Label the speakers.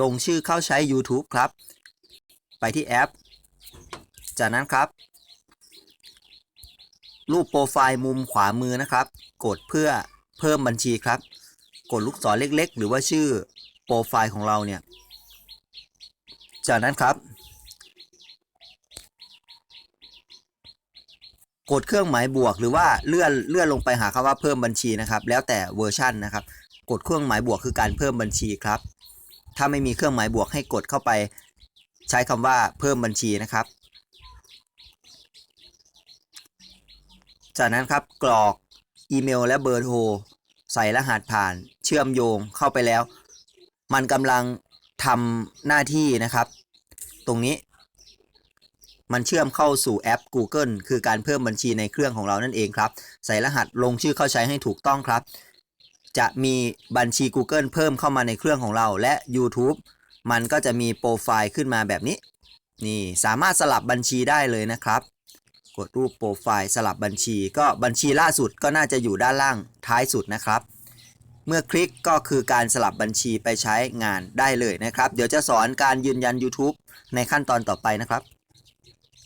Speaker 1: ลงชื่อเข้าใช้ YouTube ครับ ไปที่แอป จากนั้นครับ รูปโปรไฟล์มุมขวามือนะครับ กดเพื่อเพิ่มบัญชีครับ กดลูกศรเล็กๆ หรือว่าชื่อโปรไฟล์ของเราเนี่ย จากนั้นครับ กดเครื่องหมายบวกหรือว่าเลื่อนเลื่อนลงไปหาคำว่าเพิ่มบัญชีนะครับ แล้วแต่เวอร์ชันนะครับ กดเครื่องหมายบวกคือการเพิ่มบัญชีครับ ถ้าไม่มีเครื่องหมายบวกให้กดเข้าไป ใช้คำว่าเพิ่มบัญชีนะครับ จากนั้นครับกรอกอีเมลและเบอร์โทรใส่รหัสผ่าน เชื่อมโยงเข้าไปแล้ว มันกำลังทำหน้าที่นะครับ ตรงนี้ มันเชื่อมเข้าสู่แอป Google คือการเพิ่มบัญชีในเครื่องของเรานั่นเองครับ ใส่รหัสลงชื่อเข้าใช้ให้ถูกต้องครับ จะมีบัญชี Google เพิ่มเข้ามาในเครื่องของเราและ YouTube มันก็จะมีโปรไฟล์ขึ้นมาแบบนี้ นี่สามารถสลับบัญชีได้เลยนะครับ กดรูปโปรไฟล์สลับบัญชี ก็บัญชีล่าสุดก็น่าจะอยู่ด้านล่างท้ายสุดนะครับ เมื่อคลิกก็คือการสลับบัญชีไปใช้งานได้เลยนะครับ เดี๋ยวจะสอนการยืนยัน YouTube ในขั้นตอนต่อไปนะครับ